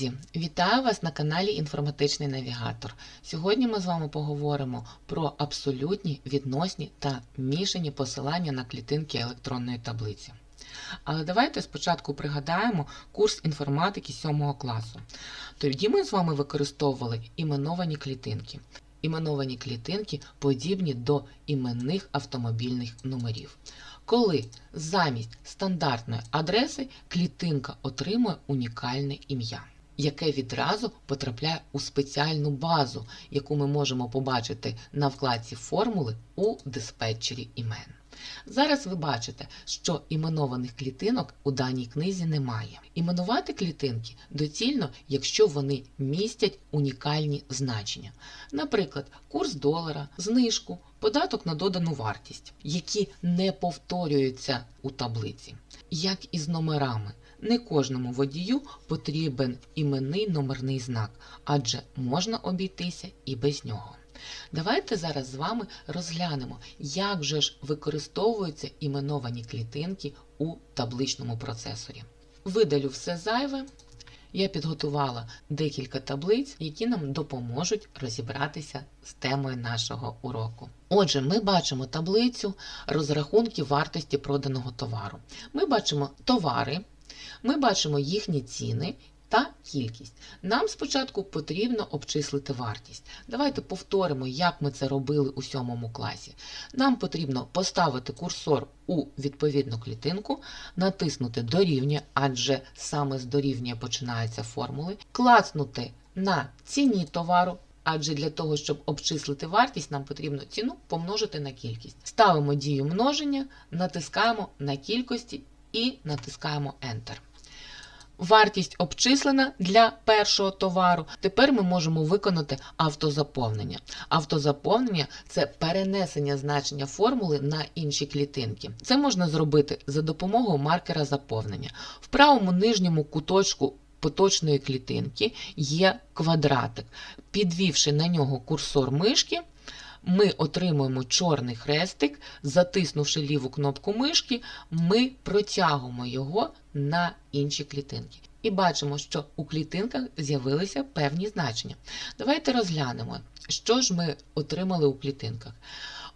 Друзі, вітаю вас на каналі Інформатичний Навігатор. Сьогодні ми з вами поговоримо про абсолютні, відносні та мішані посилання на клітинки електронної таблиці. Але давайте спочатку пригадаємо курс інформатики 7 класу. Тоді ми з вами використовували іменовані клітинки. Іменовані клітинки подібні до іменних автомобільних номерів. Коли замість стандартної адреси клітинка отримує унікальне ім'я, яке відразу потрапляє у спеціальну базу, яку ми можемо побачити на вкладці формули у диспетчері імен. Зараз ви бачите, що іменованих клітинок у даній книзі немає. Іменувати клітинки доцільно, якщо вони містять унікальні значення, наприклад, курс долара, знижку, податок на додану вартість, які не повторюються у таблиці. Як і з номерами, не кожному водію потрібен іменний номерний знак, адже можна обійтися і без нього. Давайте зараз з вами розглянемо, як же ж використовуються іменовані клітинки у табличному процесорі. Видалю все зайве. Я підготувала декілька таблиць, які нам допоможуть розібратися з темою нашого уроку. Отже, ми бачимо таблицю розрахунків вартості проданого товару. Ми бачимо товари, ми бачимо їхні ціни та кількість. Нам спочатку потрібно обчислити вартість. Давайте повторимо, як ми це робили у сьомому класі. Нам потрібно поставити курсор у відповідну клітинку, натиснути дорівнює, адже саме з дорівнює починаються формули, клацнути на ціні товару. Адже для того, щоб обчислити вартість, нам потрібно ціну помножити на кількість. Ставимо дію множення, натискаємо на кількості і натискаємо Enter. Вартість обчислена для першого товару. Тепер ми можемо виконати автозаповнення. Автозаповнення це перенесення значення формули на інші клітинки. Це можна зробити за допомогою маркера заповнення. В правому нижньому куточку поточної клітинки є квадратик. Підвівши на нього курсор мишки, ми отримуємо чорний хрестик, затиснувши ліву кнопку мишки, ми протягуємо його на інші клітинки. І бачимо, що у клітинках з'явилися певні значення. Давайте розглянемо, що ж ми отримали у клітинках.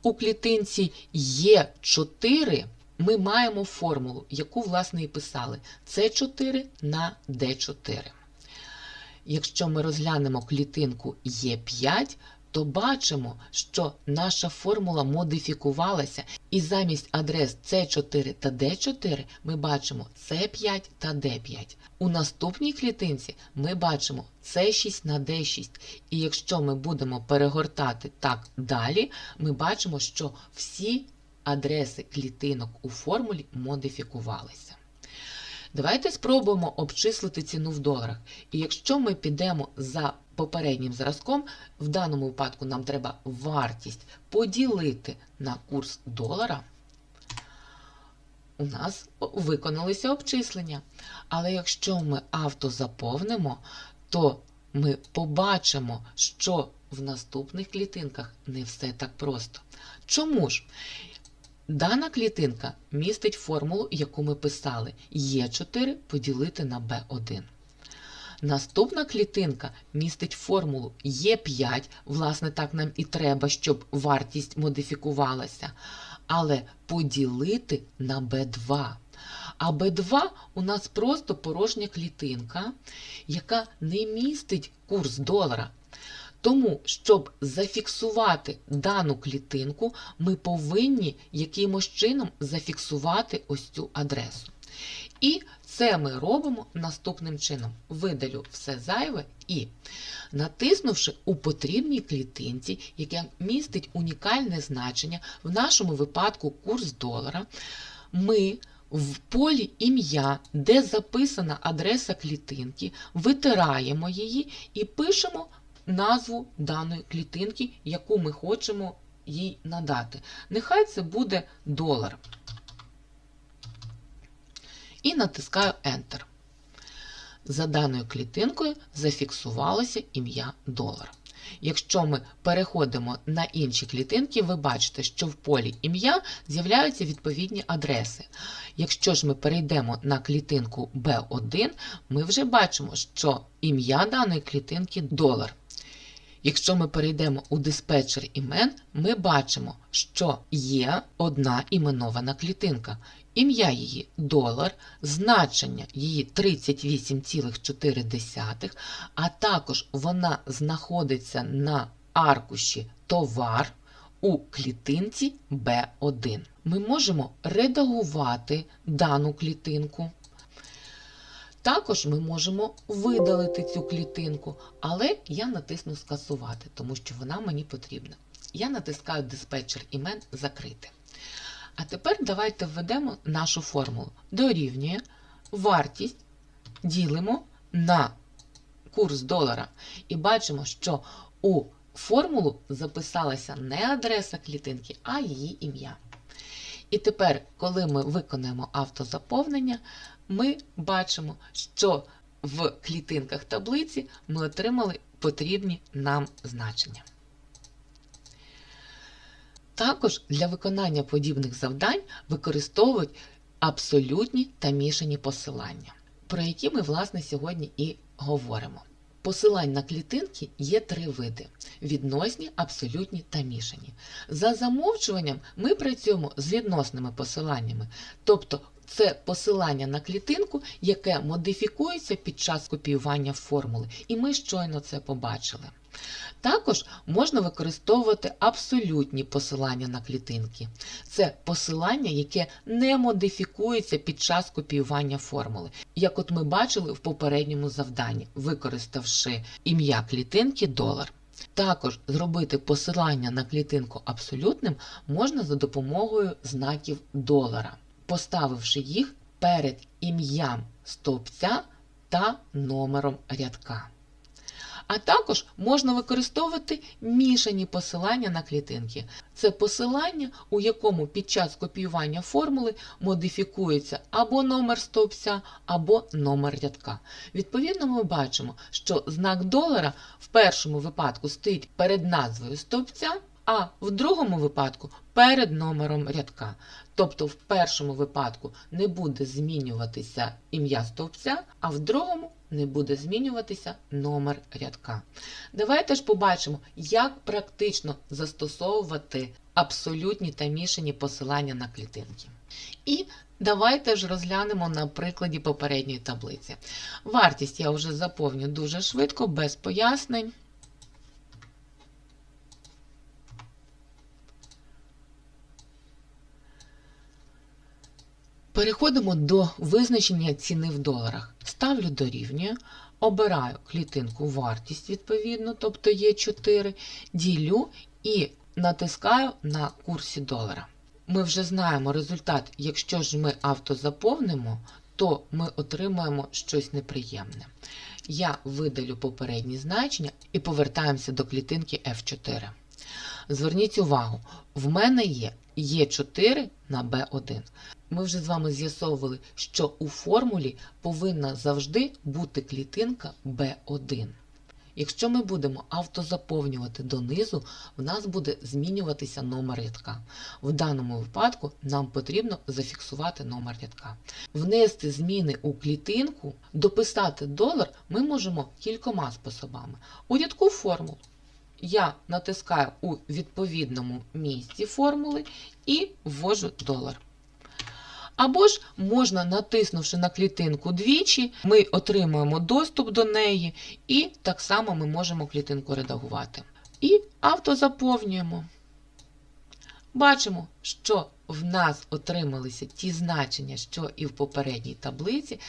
У клітинці Є4 ми маємо формулу, яку, власне, і писали. С4 на Д4. Якщо ми розглянемо клітинку Є5, то бачимо, що наша формула модифікувалася, і замість адрес С4 та Д4 ми бачимо С5 та Д5. У наступній клітинці ми бачимо С6 на Д6. І якщо ми будемо перегортати так далі, ми бачимо, що всі адреси клітинок у формулі модифікувалися. Давайте спробуємо обчислити ціну в доларах. І якщо ми підемо за попереднім зразком, в даному випадку нам треба вартість поділити на курс долара, у нас виконалися обчислення. Але якщо ми автозаповнимо, то ми побачимо, що в наступних клітинках не все так просто. Чому ж? Дана клітинка містить формулу, яку ми писали Е4 поділити на Б1. Наступна клітинка містить формулу Е5, власне, так нам і треба, щоб вартість модифікувалася, але поділити на Б2. А Б2 у нас просто порожня клітинка, яка не містить курс долара. Тому, щоб зафіксувати дану клітинку, ми повинні якимось чином зафіксувати ось цю адресу. І це ми робимо наступним чином. Видалю все зайве і, натиснувши у потрібній клітинці, яка містить унікальне значення, в нашому випадку курс долара, ми в полі ім'я, де записана адреса клітинки, витираємо її і пишемо назву даної клітинки, яку ми хочемо їй надати. Нехай це буде долар. І натискаю Enter. За даною клітинкою зафіксувалося ім'я долар. Якщо ми переходимо на інші клітинки, ви бачите, що в полі ім'я з'являються відповідні адреси. Якщо ж ми перейдемо на клітинку B1, ми вже бачимо, що ім'я даної клітинки долар. Якщо ми перейдемо у диспетчер імен, ми бачимо, що є одна іменована клітинка. Ім'я її долар, значення її 38,4, а також вона знаходиться на аркуші товар у клітинці B1. Ми можемо редагувати дану клітинку. Також ми можемо видалити цю клітинку, але я натисну скасувати, тому що вона мені потрібна. Я натискаю диспетчер імен закрити. А тепер давайте введемо нашу формулу. Дорівнює вартість ділимо на курс долара. І бачимо, що у формулу записалася не адреса клітинки, а її ім'я. І тепер, коли ми виконаємо автозаповнення, ми бачимо, що в клітинках таблиці ми отримали потрібні нам значення. Також для виконання подібних завдань використовують абсолютні та мішані посилання, про які ми, власне, сьогодні і говоримо. Посилань на клітинки є три види: відносні, абсолютні та мішані. За замовчуванням ми працюємо з відносними посиланнями, тобто це посилання на клітинку, яке модифікується під час копіювання формули, і ми щойно це побачили. Також можна використовувати абсолютні посилання на клітинки. Це посилання, яке не модифікується під час копіювання формули, як от ми бачили в попередньому завданні, використавши ім'я клітинки долар. Також зробити посилання на клітинку абсолютним можна за допомогою знаків долара, поставивши їх перед ім'ям стовпця та номером рядка. А також можна використовувати мішані посилання на клітинки. Це посилання, у якому під час копіювання формули модифікується або номер стовпця, або номер рядка. Відповідно, ми бачимо, що знак долара в першому випадку стоїть перед назвою стовпця, а в другому випадку перед номером рядка. Тобто в першому випадку не буде змінюватися ім'я стовпця, а в другому не буде змінюватися номер рядка. Давайте ж побачимо, як практично застосовувати абсолютні та мішані посилання на клітинки. І давайте ж розглянемо на прикладі попередньої таблиці. Вартість я вже заповню дуже швидко, без пояснень. Переходимо до визначення ціни в доларах. Ставлю дорівнює, обираю клітинку вартість, відповідно, тобто є 4, ділю і натискаю на курсі долара. Ми вже знаємо результат, якщо ж ми автозаповнимо, то ми отримаємо щось неприємне. Я видалю попередні значення і повертаємося до клітинки F4. Зверніть увагу, в мене є Е4 на B1. Ми вже з вами з'ясовували, що у формулі повинна завжди бути клітинка B1. Якщо ми будемо автозаповнювати донизу, в нас буде змінюватися номер рядка. В даному випадку нам потрібно зафіксувати номер рядка. Внести зміни у клітинку, дописати долар ми можемо кількома способами. У рядку формул я натискаю у відповідному місці формули і ввожу долар. Або ж можна, натиснувши на клітинку двічі, ми отримуємо доступ до неї, і так само ми можемо клітинку редагувати. І автозаповнюємо. Бачимо, що в нас отрималися ті значення, що і в попередній таблиці.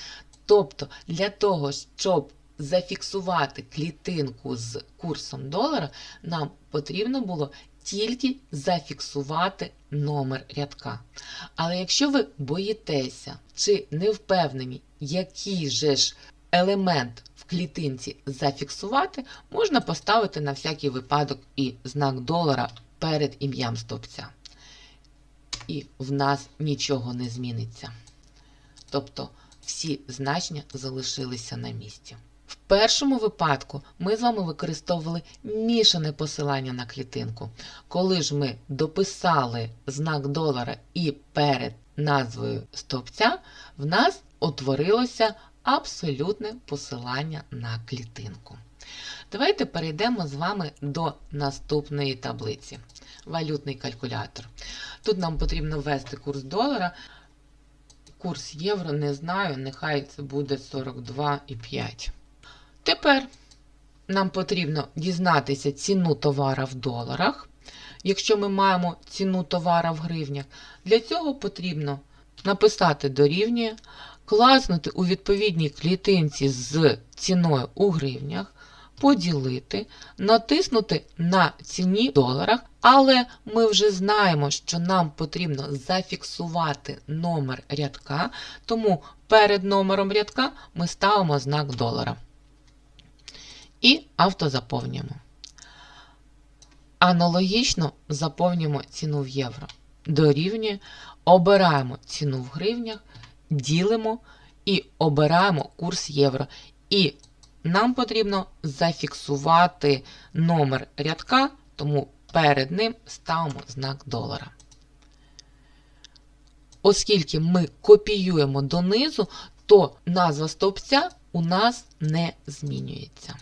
Тобто, для того, щоб зафіксувати клітинку з курсом долара, нам потрібно було тільки зафіксувати номер рядка. Але якщо ви боїтеся чи не впевнені, який же ж елемент в клітинці зафіксувати, можна поставити на всякий випадок і знак долара перед ім'ям стовпця. І в нас нічого не зміниться. Тобто всі значення залишилися на місці. В першому випадку ми з вами використовували мішане посилання на клітинку. Коли ж ми дописали знак долара і перед назвою стовпця, в нас утворилося абсолютне посилання на клітинку. Давайте перейдемо з вами до наступної таблиці. Валютний калькулятор. Тут нам потрібно ввести курс долара. Курс євро не знаю, нехай це буде 42,5. Тепер нам потрібно дізнатися ціну товара в доларах. Якщо ми маємо ціну товара в гривнях, для цього потрібно написати дорівнює, класнути у відповідній клітинці з ціною у гривнях, поділити, натиснути на ціні в доларах, але ми вже знаємо, що нам потрібно зафіксувати номер рядка, тому перед номером рядка ми ставимо знак долара. І автозаповнюємо. Аналогічно заповнюємо ціну в євро. Дорівнює, обираємо ціну в гривнях, ділимо і обираємо курс євро. І нам потрібно зафіксувати номер рядка, тому перед ним ставимо знак долара. Оскільки ми копіюємо донизу, то назва стовпця у нас не змінюється.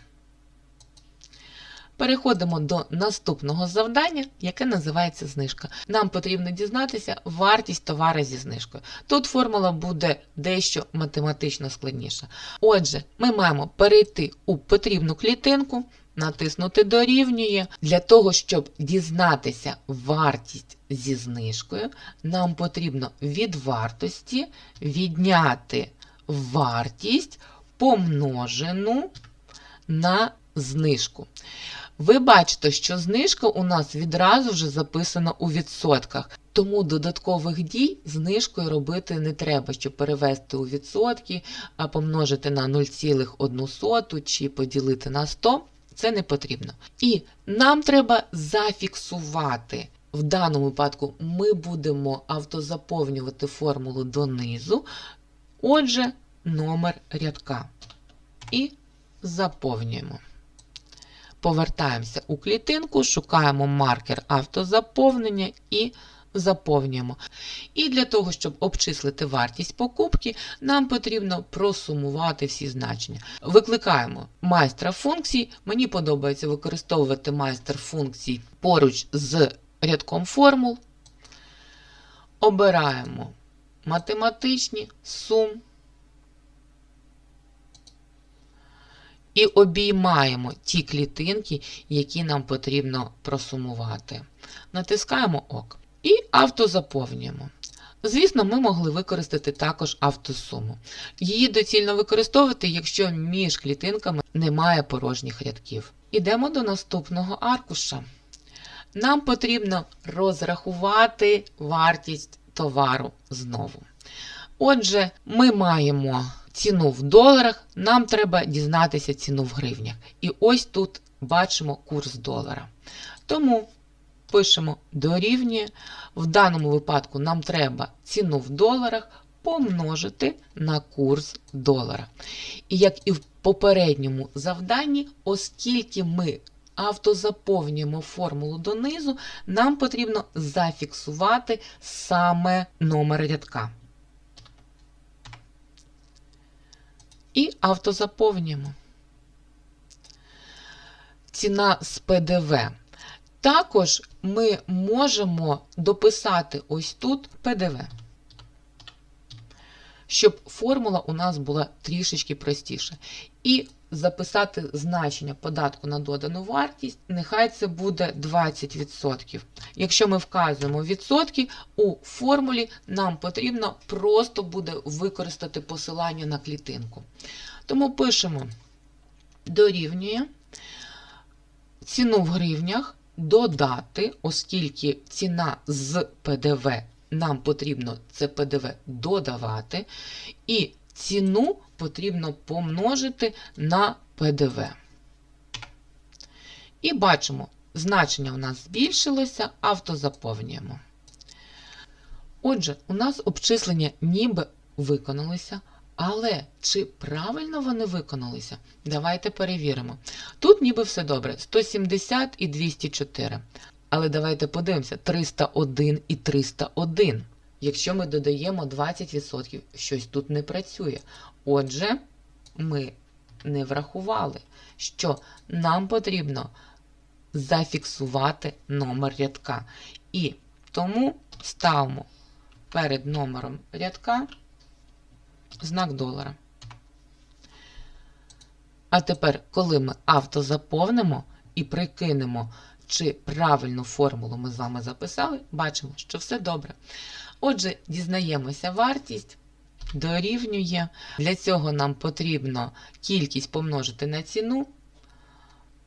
Переходимо до наступного завдання, яке називається знижка. Нам потрібно дізнатися вартість товара зі знижкою. Тут формула буде дещо математично складніша. Отже, ми маємо перейти у потрібну клітинку, натиснути дорівнює. Для того, щоб дізнатися вартість зі знижкою, нам потрібно від вартості відняти вартість помножену на знижку. Ви бачите, що знижка у нас відразу вже записана у відсотках, тому додаткових дій знижкою робити не треба, щоб перевести у відсотки, а помножити на 0,1 чи поділити на 100. Це не потрібно. І нам треба зафіксувати. В даному випадку ми будемо автозаповнювати формулу донизу. Отже, номер рядка. І заповнюємо. Повертаємося у клітинку, шукаємо маркер автозаповнення і заповнюємо. І для того, щоб обчислити вартість покупки, нам потрібно просумувати всі значення. Викликаємо майстра функцій. Мені подобається використовувати майстер функцій поруч з рядком формул. Обираємо математичні сум. І обіймаємо ті клітинки, які нам потрібно просумувати. Натискаємо ОК. І автозаповнюємо. Звісно, ми могли використати також автосуму. Її доцільно використовувати, якщо між клітинками немає порожніх рядків. Ідемо до наступного аркуша. Нам потрібно розрахувати вартість товару знову. Отже, ми маємо ціну в доларах, нам треба дізнатися ціну в гривнях. І ось тут бачимо курс долара. Тому пишемо дорівнює. В даному випадку нам треба ціну в доларах помножити на курс долара. І як і в попередньому завданні, оскільки ми автозаповнюємо формулу донизу, нам потрібно зафіксувати саме номер рядка. І автозаповнюємо. Ціна з ПДВ. Також ми можемо дописати ось тут ПДВ, щоб формула у нас була трішечки простіша. І записати значення податку на додану вартість, нехай це буде 20%. Якщо ми вказуємо відсотки, у формулі нам потрібно просто буде використати посилання на клітинку. Тому пишемо дорівнює ціну в гривнях додати, оскільки ціна з ПДВ нам потрібно це ПДВ додавати, і ціну потрібно помножити на ПДВ. І бачимо, значення у нас збільшилося, автозаповнюємо. Отже, у нас обчислення ніби виконалися, Але чи правильно вони виконалися? Давайте перевіримо. Тут ніби все добре: 170 і 204. Але давайте подивимося: 301 і 301. Якщо ми додаємо 20%, щось тут не працює. Отже, ми не врахували, що нам потрібно зафіксувати номер рядка. І тому ставимо перед номером рядка знак долара. А тепер, коли ми автозаповнимо і прикинемо, чи правильну формулу ми з вами записали, бачимо, що все добре. Отже, дізнаємося вартість. Дорівнює. Для цього нам потрібно кількість помножити на ціну.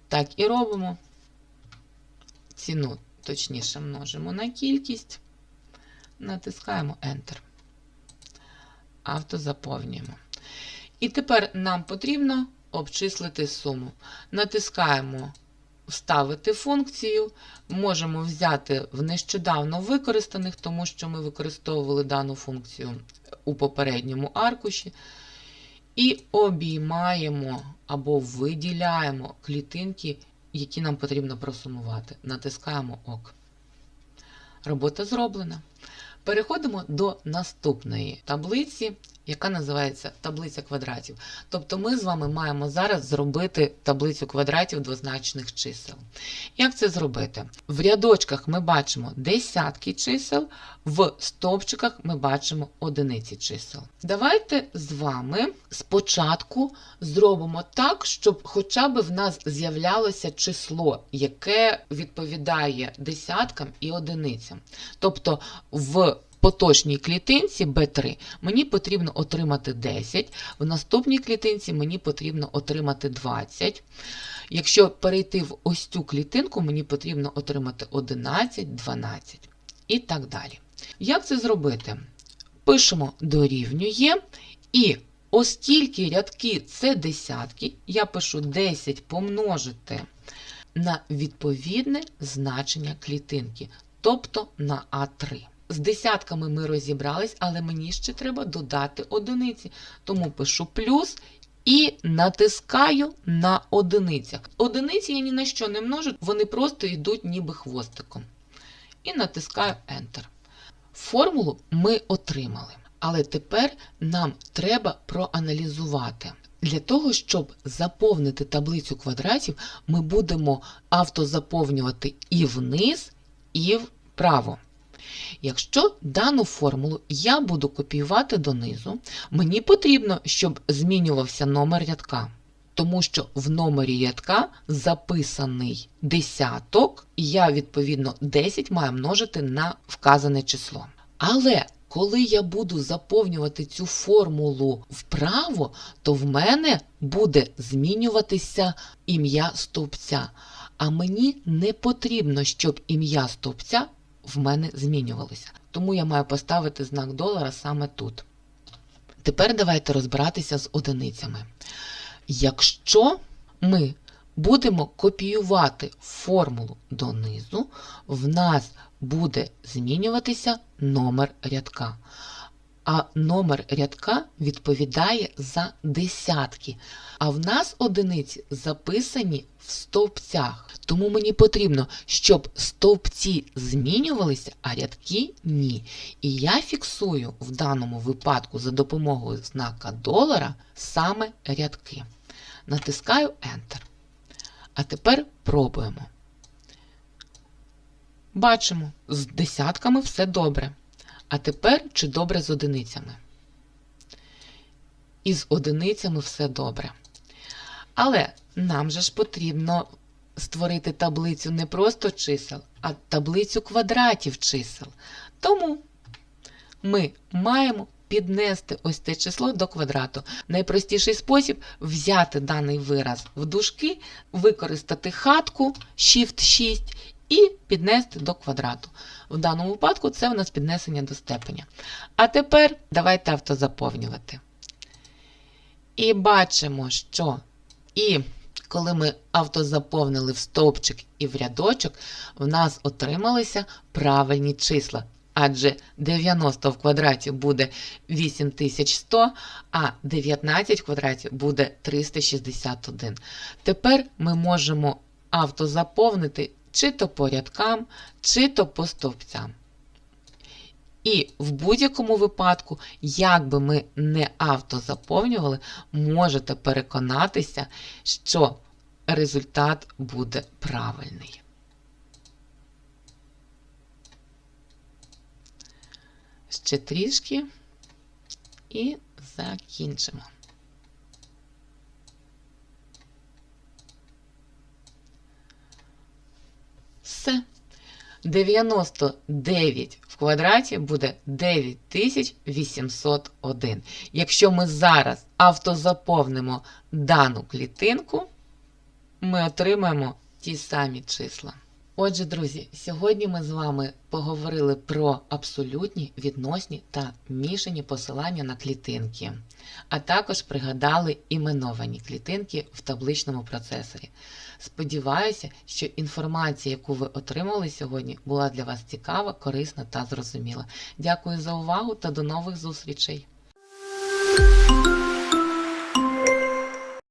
Так і робимо. Ціну, точніше, множимо на кількість. Натискаємо Enter. Автозаповнюємо. І тепер нам потрібно обчислити суму. Натискаємо Вставити функцію. Можемо взяти в нещодавно використаних, тому що ми використовували дану функцію у попередньому аркуші. І обіймаємо або виділяємо клітинки, які нам потрібно просумувати. Натискаємо ОК. Робота зроблена. Переходимо до наступної таблиці, яка називається таблиця квадратів. Тобто ми з вами маємо зараз зробити таблицю квадратів двозначних чисел. Як це зробити? В рядочках ми бачимо десятки чисел, в стовпчиках ми бачимо одиниці чисел. Давайте з вами спочатку зробимо так, щоб хоча б в нас з'являлося число, яке відповідає десяткам і одиницям. Тобто в поточній клітинці B3 мені потрібно отримати 10, в наступній клітинці мені потрібно отримати 20. Якщо перейти в ось цю клітинку, мені потрібно отримати 11, 12 і так далі. Як це зробити? Пишемо дорівнює і оскільки рядки це десятки, я пишу 10 помножити на відповідне значення клітинки, тобто на А3. З десятками ми розібрались, але мені ще треба додати одиниці. Тому пишу плюс і натискаю на одиницях. Одиниці я ні на що не множу, вони просто йдуть ніби хвостиком. І натискаю Enter. Формулу ми отримали. Але тепер нам треба проаналізувати. Для того, щоб заповнити таблицю квадратів, ми будемо автозаповнювати і вниз, і вправо. Якщо дану формулу я буду копіювати донизу, мені потрібно, щоб змінювався номер рядка. Тому що в номері рядка записаний десяток, і я, відповідно, 10 маю множити на вказане число. Але коли я буду заповнювати цю формулу вправо, то в мене буде змінюватися ім'я стовпця. А мені не потрібно, щоб ім'я стовпця в мене змінювалося. Тому я маю поставити знак долара саме тут. Тепер давайте розбиратися з одиницями. Якщо ми будемо копіювати формулу донизу, в нас буде змінюватися номер рядка. А номер рядка відповідає за десятки. А в нас одиниці записані в стовпцях. Тому мені потрібно, щоб стовпці змінювалися, а рядки ні. І я фіксую в даному випадку за допомогою знака долара саме рядки. Натискаю Enter. А тепер пробуємо. Бачимо, з десятками все добре. А тепер чи добре з одиницями? І з одиницями все добре. Але нам же ж потрібно створити таблицю не просто чисел, а таблицю квадратів чисел. Тому ми маємо піднести ось це число до квадрату. Найпростіший спосіб взяти даний вираз в дужки, використати хатку Shift 6 і піднести до квадрату. В даному випадку це у нас піднесення до степеня. А тепер давайте автозаповнювати. І бачимо, що і коли ми автозаповнили в стовпчик і в рядочок, в нас отрималися правильні числа. адже 90 в квадраті буде 8100, а 19 в квадраті буде 361. Тепер ми можемо автозаповнити чи то по рядкам, чи то по стовпцям. І в будь-якому випадку, як би ми не автозаповнювали, можете переконатися, що результат буде правильний. Ще трішки і закінчимо. Все. 99 в квадраті буде 9801. Якщо ми зараз автозаповнимо дану клітинку, ми отримаємо ті самі числа. Отже, друзі, сьогодні ми з вами поговорили про абсолютні, відносні та мішані посилання на клітинки, а також пригадали іменовані клітинки в табличному процесорі. Сподіваюся, що інформація, яку ви отримали сьогодні, була для вас цікава, корисна та зрозуміла. Дякую за увагу та до нових зустрічей!